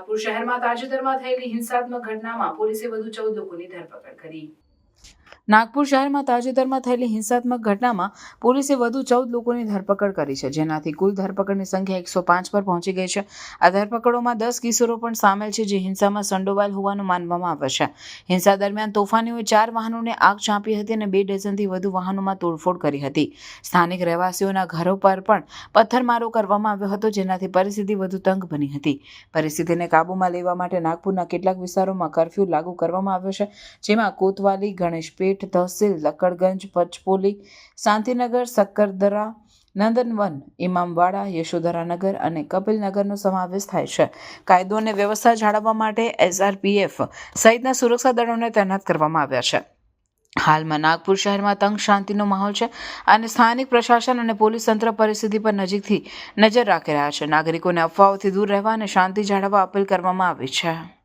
નાગપુર શહેરમાં તાજેતરમાં થયેલી હિંસાત્મક ઘટનામાં પોલીસે વધુ ચૌદ લોકોની ધરપકડ કરી. નાગપુર શહેરમાં તાજેતરમાં થયેલી હિંસાત્મક ઘટનામાં પોલીસે વધુ ચૌદ લોકોની ધરપકડ કરી છે, જેનાથી કુલ ધરપકડની સંખ્યા એકસો પાંચ પર પહોંચી ગઈ છે. આ ધરપકડોમાં દસ કિશોરો પણ સામેલ છે, જે હિંસામાં સંડોવાયેલ હોવાનું માનવામાં આવે છે. હિંસા દરમિયાન તોફાનીઓએ ચાર વાહનોને આગ ચાંપી હતી અને બે ડઝનથી વધુ વાહનોમાં તોડફોડ કરી હતી. સ્થાનિક રહેવાસીઓના ઘરો પર પણ પથ્થરમારો કરવામાં આવ્યો હતો, જેનાથી પરિસ્થિતિ વધુ તંગ બની હતી. પરિસ્થિતિને કાબૂમાં લેવા માટે નાગપુરના કેટલાક વિસ્તારોમાં કર્ફ્યુ લાગુ કરવામાં આવ્યો છે, જેમાં કોતવાલી ગણેશપેટ તહસીલ લકડગંજ, પચપોલી, શાંતિનગર સક્કરદરા નંદનવન ઇમામવાડા યશોધરાનગર અને કપિલનગરનો સમાવેશ થાય છે. કાયદો અને વ્યવસ્થા જાળવવા માટે એસઆરપીએફ સહિતના સુરક્ષા દળોને તૈનાત કરવામાં આવ્યા છે. હાલમાં નાગપુર શહેરમાં તંગ શાંતિનો માહોલ છે અને સ્થાનિક પ્રશાસન અને પોલીસ તંત્ર પરિસ્થિતિ પર નજીકથી નજર રાખી રહ્યા છે. નાગરિકોને અફવાઓથી દૂર રહેવા અને શાંતિ જાળવવા અપીલ કરવામાં આવી છે.